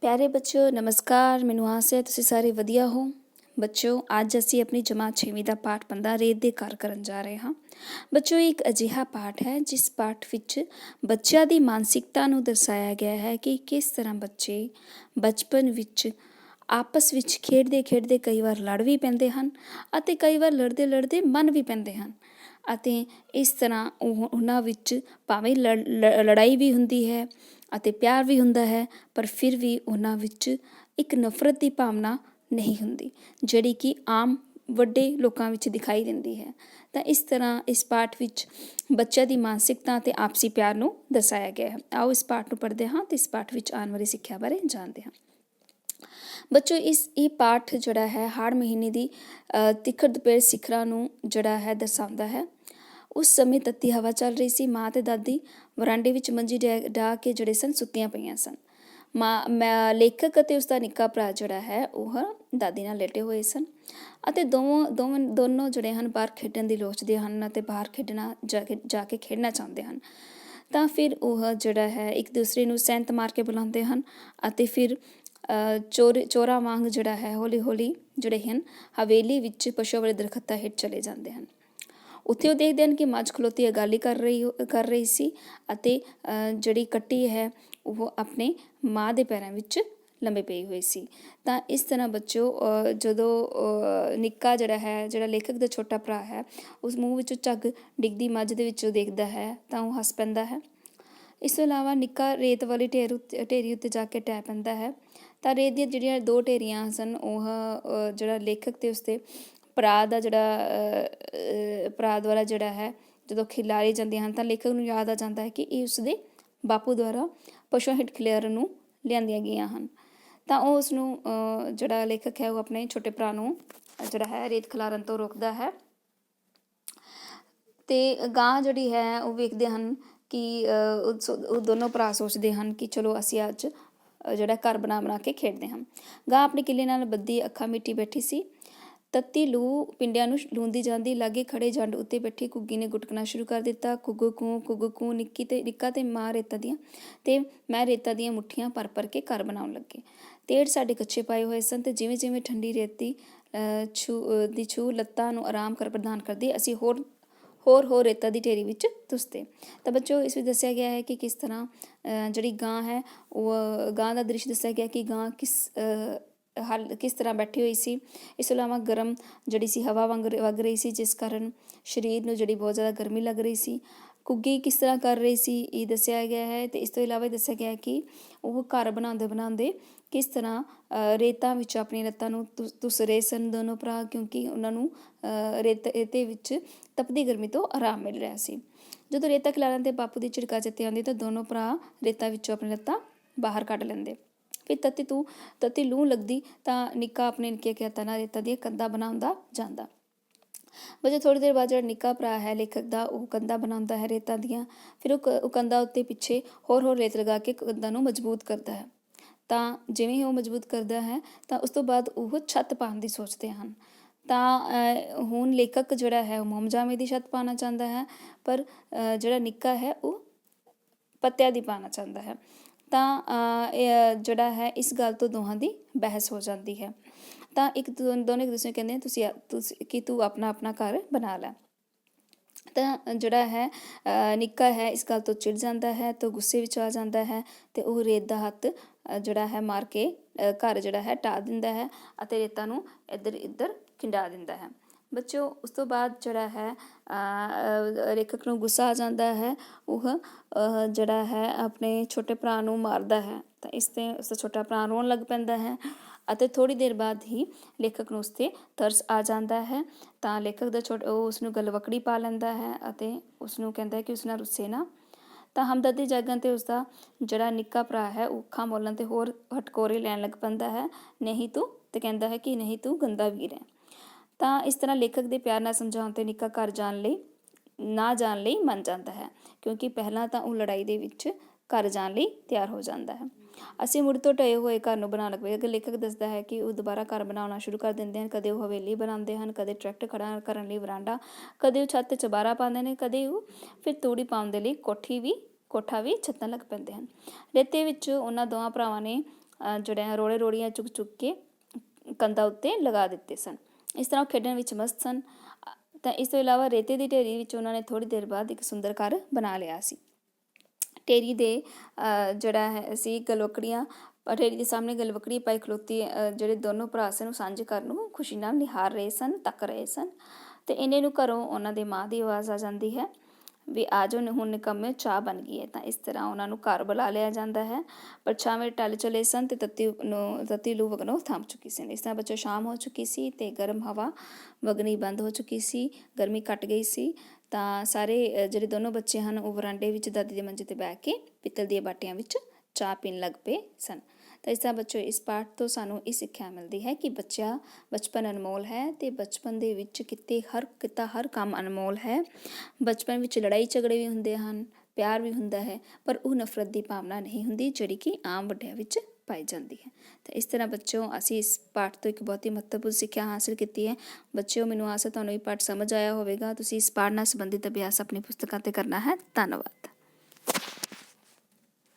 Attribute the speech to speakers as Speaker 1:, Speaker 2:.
Speaker 1: ਪਿਆਰੇ ਬੱਚਿਓ, ਨਮਸਕਾਰ। ਮੈਨੂੰ ਆਸ ਹੈ ਤੁਸੀਂ ਸਾਰੇ ਵਧੀਆ ਹੋ। ਬੱਚਿਓ, ਅੱਜ ਅਸੀਂ ਆਪਣੀ ਜਮਾਤ 6ਵੀਂ ਦਾ ਪਾਠ ਪੰਦਾ ਰੇਤ ਦੇ ਘਰ ਕਰਨ ਜਾ ਰਹੇ ਹਾਂ। ਬੱਚਿਓ ਇੱਕ ਅਜਿਹਾ ਪਾਠ ਹੈ, ਜਿਸ ਪਾਠ ਵਿੱਚ ਬੱਚਿਆਂ ਦੀ ਮਾਨਸਿਕਤਾ ਨੂੰ ਦਰਸਾਇਆ ਗਿਆ ਹੈ ਕਿ ਕਿਸ ਤਰ੍ਹਾਂ ਬੱਚੇ ਬਚਪਨ ਵਿੱਚ, ਆਪਸ ਵਿੱਚ ਖੇਡਦੇ ਖੇਡਦੇ ਕਈ ਵਾਰ ਲੜ ਵੀ ਪੈਂਦੇ ਹਨ ਅਤੇ ਕਈ ਵਾਰ ਲੜਦੇ ਲੜਦੇ ਮੰਨ ਵੀ ਪੈਂਦੇ ਹਨ। ਅਤੇ ਇਸ ਤਰ੍ਹਾਂ ਉਹ, ਉਹਨਾਂ ਵਿੱਚ ਭਾਵੇਂ ਲੜ- ਲ- ਲੜਾਈ ਵੀ ਹੁੰਦੀ ਹੈ ਅਤੇ ਪਿਆਰ ਵੀ ਹੁੰਦਾ ਹੈ ਪਰ ਫਿਰ ਵੀ ਉਹਨਾਂ ਵਿੱਚ ਇੱਕ ਨਫ਼ਰਤ ਦੀ ਭਾਵਨਾ ਨਹੀਂ ਹੁੰਦੀ ਜਿਹੜੀ ਕਿ ਆਮ ਵੱਡੇ ਲੋਕਾਂ ਵਿੱਚ ਦਿਖਾਈ ਦਿੰਦੀ ਹੈ। ਤਾਂ ਇਸ ਤਰ੍ਹਾਂ ਇਸ ਪਾਠ ਵਿੱਚ ਬੱਚਿਆਂ ਦੀ ਮਾਨਸਿਕਤਾ ਅਤੇ ਆਪਸੀ ਪਿਆਰ ਨੂੰ ਦਰਸਾਇਆ ਗਿਆ ਹੈ। ਆਓ ਇਸ ਪਾਠ ਨੂੰ ਪੜ੍ਹਦੇ ਹਾਂ ਤੇ ਇਸ ਪਾਠ ਵਿੱਚ ਆਉਣ ਵਾਲੀ ਸਿੱਖਿਆ ਬਾਰੇ ਜਾਣਦੇ ਹਾਂ। ਬੱਚੋ ਇਸ ਇਹ ਪਾਠ ਜਿਹੜਾ ਹੈ ਹਾੜ ਮਹੀਨੇ ਦੀ ਅ, ਤਿੱਖੜ ਦੁਪਹਿਰ ਸਿਖਰਾਂ ਨੂੰ ਜਿਹੜਾ ਹੈ ਦਰਸਾਉਂਦਾ ਹੈ। ਉਸ ਸਮੇਂ ਤੱਤੀ ਹਵਾ ਚੱਲ ਰਹੀ ਸੀ। ਮਾਂ ਤੇ ਦਾਦੀ ਵਰਾਂਡੇ ਵਿੱਚ ਮੰਜੀ ਡਾ ਢਾਹ ਕੇ ਜਿਹੜੇ ਸਨ ਸੁੱਤੀਆਂ ਪਈਆਂ ਸਨ। ਮਾਂ ਮੈਂ ਲੇਖਕ ਅਤੇ ਉਸ ਦਾ ਨਿੱਕਾ ਭਰਾ ਜਿਹੜਾ ਹੈ ਉਹ ਦਾਦੀ ਨਾਲ ਲੇਟੇ ਹੋਏ ਸਨ ਅਤੇ ਦੋਵੇਂ ਦੋਵੇਂ ਦੋਨੋਂ ਜਿਹੜੇ ਹਨ ਬਾਹਰ ਖੇਡਣ ਦੀ ਲੋਚਦੇ ਹਨ ਅਤੇ ਬਾਹਰ ਖੇਡਣਾ ਜਾ ਕੇ ਜਾ ਕੇ ਖੇਡਣਾ ਚਾਹੁੰਦੇ ਹਨ। ਤਾਂ ਫਿਰ ਉਹ ਜਿਹੜਾ ਹੈ ਇੱਕ ਦੂਸਰੇ ਨੂੰ ਸੈਂਤ ਮਾਰ ਕੇ ਬੁਲਾਉਂਦੇ ਹਨ ਅਤੇ ਫਿਰ ਅ, ਚੋਰ ਚੋਰਾ ਵਾਂਗ ਜਿਹੜਾ ਹੈ ਹੌਲੀ ਹੌਲੀ ਜਿਹੜੇ ਹਨ ਹਵੇਲੀ ਵਿੱਚ ਪਸ਼ੂ ਵਾਲੇ ਦਰਖਤਾਂ ਹੇਠ ਚਲੇ ਜਾਂਦੇ ਹਨ। ਉੱਥੇ ਉਹ ਦੇਖਦੇ ਹਨ ਕਿ ਮੱਝ ਖਲੋਤੀ ਅਗਾਲੀ ਕਰ ਰਹੀ ਕਰ ਰਹੀ ਸੀ ਅਤੇ ਜਿਹੜੀ ਕੱਟੀ ਹੈ ਉਹ ਆਪਣੇ ਮਾਂ ਦੇ ਪੈਰਾਂ ਵਿੱਚ ਲੰਬੇ ਪਈ ਹੋਈ ਸੀ। ਤਾਂ ਇਸ ਤਰ੍ਹਾਂ ਬੱਚੋ ਜਦੋਂ ਨਿੱਕਾ ਜਿਹੜਾ ਹੈ, ਜਿਹੜਾ ਲੇਖਕ ਦਾ ਛੋਟਾ ਭਰਾ ਹੈ, ਉਸ ਮੂੰਹ ਵਿੱਚੋਂ ਝੱਗ ਡਿੱਗਦੀ ਮੱਝ ਦੇ ਵਿੱਚੋਂ ਦੇਖਦਾ ਹੈ, ਤਾਂ ਉਹ ਹੱਸ ਪੈਂਦਾ ਹੈ। ਇਸ ਤੋਂ ਇਲਾਵਾ ਨਿੱਕਾ ਰੇਤ ਵਾਲੀ ਢੇਰ ਉੱਤੇ, ਢੇਰੀ ਉੱਤੇ ਜਾ ਕੇ ਟਹਿ ਪੈਂਦਾ ਹੈ। ਤਾਂ ਰੇਤ ਦੀਆਂ ਜਿਹੜੀਆਂ ਦੋ ਢੇਰੀਆਂ ਸਨ, ਉਹ ਜਿਹੜਾ ਲੇਖਕ ਤੇ ਉਸਦੇ ਭਰਾ ਦਾ ਜਿਹੜਾ ਅ, ਅ, ਭਰਾ ਦੁਆਰਾ ਜਿਹੜਾ ਹੈ ਜਦੋਂ ਖਿਲਾਰੇ ਜਾਂਦੇ ਹਨ ਤਾਂ ਲੇਖਕ ਨੂੰ ਯਾਦ ਆ ਜਾਂਦਾ ਹੈ ਕਿ ਇਹ ਉਸਦੇ ਬਾਪੂ ਦੁਆਰਾ ਪਸ਼ੂ ਹਿੱਟ ਖਿਲਾਰਨ ਨੂੰ ਲਿਆਂਦੀਆਂ ਗਈਆਂ ਹਨ। ਤਾਂ ਉਹ ਉਸ ਨੂੰ ਜਿਹੜਾ ਲੇਖਕ ਹੈ ਉਹ ਆਪਣੇ ਛੋਟੇ ਭਰਾ ਨੂੰ ਜਿਹੜਾ ਹੈ ਰੇਤ ਖਿਲਾਰਨ ਤੋਂ ਰੋਕਦਾ ਹੈ। ਤੇ ਗਾਂ ਜਿਹੜੀ ਹੈ ਉਹ ਵੇਖਦੇ ਹਨ ਕਿ ਉਹ ਦੋਨੋਂ ਭਰਾ ਸੋਚਦੇ ਹਨ ਕਿ ਚਲੋ ਅਸੀਂ ਅੱਜ ਜਿਹੜਾ ਘਰ ਬਣਾ ਬਣਾ ਕੇ ਖੇਡਦੇ ਹਾਂ। ਗਾਂ ਆਪਣੇ ਕਿੱਲੇ ਨਾਲ ਬੱਦੀ ਅੱਖਾਂ ਮਿੱਟੀ ਬੈਠੀ ਸੀ। ਤੱਤੀ ਲੂ ਪਿੰਡਿਆਂ ਨੂੰ ਲੂੰਦੀ ਜਾਂਦੀ ਲਾਗੇ ਖੜੇ ਜੰਡ ਉੱਤੇ ਬੈਠੀ ਘੁੱਗੀ ਨੇ ਗੁਟਕਣਾ ਸ਼ੁਰੂ ਕਰ ਦਿੱਤਾ। ਕੁੱਗੂ ਕੂੰ ਕੁੱਗੂ ਕੂੰ ਨਿੱਕੀ ਤੇ ਨਿੱਕਾ ਤੇ ਮਾਂ ਰੇਤਾ ਦੀਆਂ। ਤੇ ਮੈਂ ਰੇਤਾ ਦੀਆਂ ਮੁੱਠੀਆਂ ਭਰ ਭਰ ਕੇ ਘਰ ਬਣਾਉਣ ਲੱਗੇ। ਤੇੜ ਸਾਡੇ ਕੱਚੇ ਪਾਏ ਹੋਏ ਸਨ ਤੇ ਜਿਵੇਂ ਜਿਵੇਂ ਠੰਡੀ ਰੇਤੀ ਛੂ ਦੀ ਛੂ ਲੱਤਾਂ ਨੂੰ ਆਰਾਮ ਕਰ ਪ੍ਰਦਾਨ ਕਰਦੀ ਅਸੀਂ ਹੋਰ ਹੋਰ ਹੋਰ ਰੇਤਾ ਦੀ ਢੇਰੀ ਵਿੱਚ ਤੁਸਤੇ ਤਾਂ ਬੱਚੋ ਇਸ ਵਿੱਚ ਦੱਸਿਆ ਗਿਆ ਹੈ ਕਿ ਕਿਸ ਤਰ੍ਹਾਂ ਅ, ਜਿਹੜੀ ਗਾਂ ਹੈ ਉਹ ਅ, ਗਾਂ ਦਾ ਦ੍ਰਿਸ਼ ਦੱਸਿਆ ਗਿਆ ਕਿ ਗਾਂ ਕਿਸ ਹਲ, ਕਿਸ ਤਰ੍ਹਾਂ ਬੈਠੀ ਹੋਈ ਸੀ। ਇਸ ਤੋਂ ਇਲਾਵਾ ਗਰਮ ਜਿਹੜੀ ਸੀ, ਹਵਾ ਵਾਂਗ ਵਗ ਰਹੀ ਸੀ, ਜਿਸ ਕਾਰਨ ਸਰੀਰ ਨੂੰ ਜਿਹੜੀ ਬਹੁਤ ਜ਼ਿਆਦਾ ਗਰਮੀ ਲੱਗ ਰਹੀ ਸੀ। ਕੁੱਗੀ ਕਿਸ ਤਰ੍ਹਾਂ ਕਰ ਰਹੀ ਸੀ, ਇਹ ਦੱਸਿਆ ਗਿਆ ਹੈ। ਤੇ ਇਸ ਤੋਂ ਇਲਾਵਾ ਇਹ ਦੱਸਿਆ ਗਿਆ ਹੈ ਕਿ ਉਹ ਘਰ ਬਣਾਉਂਦੇ ਬਣਾਉਂਦੇ ਕਿਸ ਤਰ੍ਹਾਂ ਰੇਤਾਂ ਵਿੱਚ ਆਪਣੀ ਲੱਤਾਂ ਨੂੰ ਤੁਸ- ਰਹੇ ਸਨ ਦੋਨੋਂ ਭਰਾ, ਕਿਉਂਕਿ ਉਹਨਾਂ ਨੂੰ ਰੇਤ, ਰੇਤੇ ਵਿੱਚ ਤਪਦੀ ਗਰਮੀ ਤੋਂ ਆਰਾਮ ਮਿਲ ਰਿਹਾ ਸੀ। ਜਦੋਂ ਰੇਤਾ ਖਿਲਾਰਨ ਤੇ ਬਾਪੂ ਦੀ ਝਿੜਕਾ ਚਿੱਤੇ ਆਉਂਦੀ ਤਾਂ ਦੋਨੋਂ ਭਰਾ ਰੇਤਾ ਵਿੱਚੋਂ ਆਪਣੀ ਲੱਤਾਂ ਬਾਹਰ ਕੱਢ ਲੈਂਦੇ। ਫਿਰ ਤਤੀ ਤੂੰ ਤਤੀ ਲੂ ਲੱਗਦੀ ਤਾਂ ਨਿੱਕਾ ਆਪਣੇ ਨਿੱਕੇ ਹੱਥਾਂ ਨਾਲ ਰੇਤਾ ਦੀਆਂ ਕੰਧਾਂ ਬਣਾਉਂਦਾ ਜਾਂਦਾ। ਵਜੇ ਥੋੜੀ ਦੇਰ ਬਾਅਦ ਜਿਹੜਾ ਨਿੱਕਾ ਭਰਾ ਹੈ ਲੇਖਕ ਦਾ ਉਹ ਕੰਧਾਂ ਬਣਾਉਂਦਾ ਹੈ ਰੇਤਾਂ ਦੀਆਂ। ਫਿਰ ਉਹ ਕ- ਉੱਤੇ ਪਿੱਛੇ ਹੋਰ ਹੋਰ ਰੇਤ ਲਗਾ ਕੇ ਕੰਧਾਂ ਨੂੰ ਮਜ਼ਬੂਤ ਕਰਦਾ ਹੈ। ਤਾਂ ਜਿਵੇਂ ਹੀ ਉਹ ਮਜ਼ਬੂਤ ਕਰਦਾ ਹੈ ਤਾਂ ਉਸ ਤੋਂ ਬਾਅਦ ਉਹ ਛੱਤ ਪਾਉਣ ਦੀ ਸੋਚਦੇ ਹਨ। ਤਾਂ ਹੁਣ ਲੇਖਕ ਜਿਹੜਾ ਹੈ ਉਹ ਮੋਮਜਾਮੇ ਦੀ ਛੱਤ ਪਾਉਣਾ ਚਾਹੁੰਦਾ ਹੈ ਪਰ ਅਹ, ਜਿਹੜਾ ਨਿੱਕਾ ਹੈ ਉਹ ਪੱਤਿਆਂ ਦੀ ਪਾਣਾ ਚਾਹੁੰਦਾ ਹੈ। ਤਾਂ ਜਿਹੜਾ ਹੈ, ਇਸ ਗੱਲ ਤੋਂ ਦੋਹਾਂ ਦੀ ਬਹਿਸ ਹੋ ਜਾਂਦੀ ਹੈ। ਤਾਂ ਇੱਕ ਦੋ- ਦੋਨੋਂ ਇੱਕ ਦੂਸਰੇ ਕਹਿੰਦੇ ਤੁਸੀਂ ਤੁਸੀਂ, ਕਿ ਤੂੰ ਆਪਣਾ ਆਪਣਾ ਘਰ ਬਣਾ ਲੈ। ਤਾਂ ਜਿਹੜਾ ਹੈ ਨਿੱਕਾ ਹੈ, ਇਸ ਗੱਲ ਤੋਂ ਚਿੜ ਜਾਂਦਾ ਹੈ, ਤਾਂ ਗੁੱਸੇ ਵਿੱਚ ਆ ਜਾਂਦਾ ਹੈ, ਤੇ ਉਹ ਰੇਤ ਦਾ ਹੱਥ ਜਿਹੜਾ ਹੈ, ਮਾਰ ਕੇ ਘਰ ਜਿਹੜਾ ਹੈ ਢਾ ਦਿੰਦਾ ਹੈ ਅਤੇ ਰੇਤਾਂ ਨੂੰ ਇੱਧਰ ਇੱਧਰ ਖਿੰਡਾ ਦਿੰਦਾ ਹੈ। ਬੱਚੋ ਉਸ ਤੋਂ ਬਾਅਦ ਜਿਹੜਾ ਹੈ ਲੇਖਕ ਨੂੰ ਗੁੱਸਾ ਆ ਜਾਂਦਾ ਹੈ, ਉਹ ਜਿਹੜਾ ਹੈ, ਆਪਣੇ ਛੋਟੇ ਭਰਾ ਨੂੰ ਮਾਰਦਾ ਹੈ। ਤਾਂ ਇਸ ਤੇ ਉਸ ਦਾ ਛੋਟਾ ਭਰਾ ਰੋਣ ਲੱਗ ਪੈਂਦਾ ਹੈ ਅਤੇ ਥੋੜੀ ਦੇਰ ਬਾਅਦ ਹੀ ਲੇਖਕ ਨੂੰ ਉਸ ਤੇ ਤਰਸ ਆ ਜਾਂਦਾ ਹੈ। ਤਾਂ ਲੇਖਕ ਦਾ ਛੋਟਾ, ਉਹ ਉਸ ਨੂੰ ਗਲਵਕੜੀ ਪਾ ਲੈਂਦਾ ਹੈ ਅਤੇ ਉਸ ਨੂੰ ਕਹਿੰਦਾ ਹੈ ਕਿ ਉਸ ਨਾਲ ਰੁੱਸੇ ਨਾ। ਤਾਂ ਹਮਦਰਦੀ ਜਾਗਣ ਤੇ ਉਸ ਦਾ ਜਿਹੜਾ ਨਿੱਕਾ ਭਰਾ ਹੈ, ਉਹ ਅੱਖਾਂ ਮੋਲਣ ਤੇ ਹੋਰ ਹਟਕੋਰੇ ਲੈਣ ਲੱਗ ਪੈਂਦਾ ਹੈ, ਨਹੀਂ ਤੂੰ, ਤੇ ਕਹਿੰਦਾ ਹੈ ਕਿ ਨਹੀਂ ਤੂੰ ਗੰਦਾ ਵੀਰ ਹੈ। ਤਾਂ ਇਸ ਤਰ੍ਹਾਂ ਲੇਖਕ ਦੇ ਪਿਆਰ ਨਾਲ ਸਮਝਾਉਣ ਤੇ ਨਿੱਕਾ ਘਰ ਜਾਣ ਲਈ, ਨਾ ਜਾਣ ਲਈ ਮੰਨ ਜਾਂਦਾ ਹੈ, ਕਿਉਂਕਿ ਪਹਿਲਾਂ ਤਾਂ ਉਹ ਲੜਾਈ ਦੇ ਵਿੱਚ ਘਰ ਜਾਣ ਲਈ ਤਿਆਰ ਹੋ ਜਾਂਦਾ ਹੈ। ਅਸੀਂ ਮੁੜ ਤੋਂ ਢਏ ਹੋਏ ਘਰ ਨੂੰ ਬਣਾਉਣ ਲੱਗ। ਪਏ ਅਗਰ ਲੇਖਕ ਦੱਸਦਾ ਹੈ ਕਿ ਉਹ ਦੁਬਾਰਾ ਘਰ ਬਣਾਉਣਾ ਸ਼ੁਰੂ ਕਰ ਦਿੰਦੇ ਹਨ, ਕਦੇ ਉਹ ਹਵੇਲੀ ਬਣਾਉਂਦੇ ਹਨ, ਕਦੇ ਟਰੈਕਟਰ ਖੜਾ ਕਰਨ ਲਈ ਵਰਾਂਡਾ, ਕਦੇ ਉਹ ਛੱਤ ਤੇ ਚਬਾਰਾ ਪਾਉਂਦੇ ਨੇ, ਕਦੇ ਉਹ ਫਿਰ ਤੂੜੀ ਪਾਉਣ ਦੇ ਲਈ ਕੋਠੀ ਵੀ, ਕੋਠਾ ਵੀ ਛੱਤਣ ਲੱਗ ਪੈਂਦੇ ਹਨ। ਰੇਤੇ ਵਿੱਚ ਉਹਨਾਂ ਦੋਵਾਂ ਭਰਾਵਾਂ ਨੇ ਜਿਹੜੇ ਰੋੜੇ ਰੋੜੀਆਂ ਚੁੱਕ ਚੁੱਕ ਕੇ ਕੰਧਾਂ ਉੱਤੇ ਲਗਾ ਦਿੱਤੇ ਸਨ। ਇਸ ਤਰ੍ਹਾਂ ਉਹ ਖੇਡਣ ਵਿੱਚ ਮਸਤ ਸਨ। ਤਾਂ ਇਸ ਤੋਂ ਇਲਾਵਾ ਰੇਤੇ ਦੀ ਢੇਰੀ ਵਿੱਚ ਉਹਨਾਂ ਨੇ ਥੋੜੀ ਦੇਰ ਬਾਅਦ ਇੱਕ ਸੁੰਦਰ ਘਰ ਬਣਾ ਲਿਆ ਸੀ। ਢੇਰੀ ਦੇ ਜਿਹੜਾ ਹੈ, ਸੀ ਗਲਵਕੜੀਆਂ ਢੇਰੀ ਦੇ ਸਾਹਮਣੇ ਗਲਵਕੜੀ ਪਾਈ ਖਲੋਤੀ ਜਿਹੜੇ ਦੋਨੋਂ ਭਰਾ ਸਨ, ਉਹ ਸਾਂਝੇ ਕਰਨ ਨੂੰ ਖੁਸ਼ੀ ਨਾਲ ਨਿਹਾਰ ਰਹੇ ਸਨ, ਤੱਕ ਰਹੇ ਸਨ। ਤੇ ਇਹਨੇ ਨੂੰ ਘਰੋਂ ਉਹਨਾਂ ਦੇ ਮਾਂ ਦੀ ਆਵਾਜ਼ ਆ ਜਾਂਦੀ ਹੈ। ਵੀ ਆ ਜਾਓ, ਹੁਣ ਨਿਕੰਮੇ ਚਾਹ ਬਣ ਗਈ ਹੈ। ਤਾਂ ਇਸ ਤਰ੍ਹਾਂ ਉਹਨਾਂ ਨੂੰ ਘਰ ਬੁਲਾ ਲਿਆ ਜਾਂਦਾ ਹੈ। ਪਰ ਛਾਵੇਂ ਟਲ ਚਲੇ ਸਨ ਤੇ ਤੱਤੀ ਨੂੰ, ਤੱਤੀ ਲੂ ਵਗਨੋ ਥੰਮ ਚੁੱਕੀ ਸੀ। ਇਸ ਤਰ੍ਹਾਂ ਬੱਚੋ ਸ਼ਾਮ ਹੋ ਚੁੱਕੀ ਸੀ ਤੇ ਗਰਮ ਹਵਾ ਵਗਣੀ ਬੰਦ ਹੋ ਚੁੱਕੀ ਸੀ। ਗਰਮੀ ਘਟ ਗਈ ਸੀ। ਤਾਂ ਸਾਰੇ ਜਿਹੜੇ ਦੋਨੋਂ ਬੱਚੇ ਹਨ, ਉਹ ਵਰਾਂਡੇ ਵਿੱਚ, ਦਾਦੀ ਦੇ ਮੰਜੇ ਤੇ ਬੈਠ ਕੇ ਪਿੱਤਲ ਦੀਆਂ ਬਾਟੀਆਂ ਵਿੱਚ ਚਾਹ ਪੀਣ ਲੱਗ ਪਏ ਸਨ। ਤਾਂ ਇਸ ਤਰ੍ਹਾਂ ਬੱਚੋ, ਇਸ ਪਾਠ ਤੋਂ ਸਾਨੂੰ ਇਹ ਸਿੱਖਿਆ ਮਿਲਦੀ ਹੈ ਕਿ ਬੱਚਾ ਬਚਪਨ ਅਨਮੋਲ ਹੈ ਤੇ ਬਚਪਨ ਦੇ ਵਿੱਚ ਕਿਤੇ ਹਰ, ਕਿਤਾ ਹਰ ਕੰਮ ਅਨਮੋਲ ਹੈ। ਬਚਪਨ ਵਿੱਚ ਲੜਾਈ ਝਗੜੇ ਵੀ ਹੁੰਦੇ ਹਨ, ਪਿਆਰ ਵੀ ਹੁੰਦਾ ਹੈ, ਪਰ ਉਹ ਨਫ਼ਰਤ ਦੀ ਭਾਵਨਾ ਨਹੀਂ ਹੁੰਦੀ ਜਿਹੜੀ ਕਿ ਆਮ ਵੱਡਿਆਂ ਵਿੱਚ ਪਾਈ ਜਾਂਦੀ ਹੈ। ਤਾਂ ਇਸ ਤਰ੍ਹਾਂ ਬੱਚਿਓ ਅਸੀਂ ਇਸ ਪਾਠ ਤੋਂ ਇੱਕ ਬਹੁਤ ਹੀ ਮਹੱਤਵਪੂਰਨ ਸਿੱਖਿਆ ਹਾਸਲ ਕੀਤੀ ਹੈ। ਬੱਚਿਓ, ਮੈਨੂੰ ਆਸ ਹੈ ਤੁਹਾਨੂੰ ਇਹ ਪਾਠ ਸਮਝ ਆਇਆ ਹੋਵੇਗਾ। ਤੁਸੀਂ ਇਸ ਪਾਠ ਨਾਲ ਸੰਬੰਧਿਤ ਅਭਿਆਸ ਆਪਣੀ ਪੁਸਤਕਾਂ ਤੇ ਕਰਨਾ ਹੈ। ਧੰਨਵਾਦ।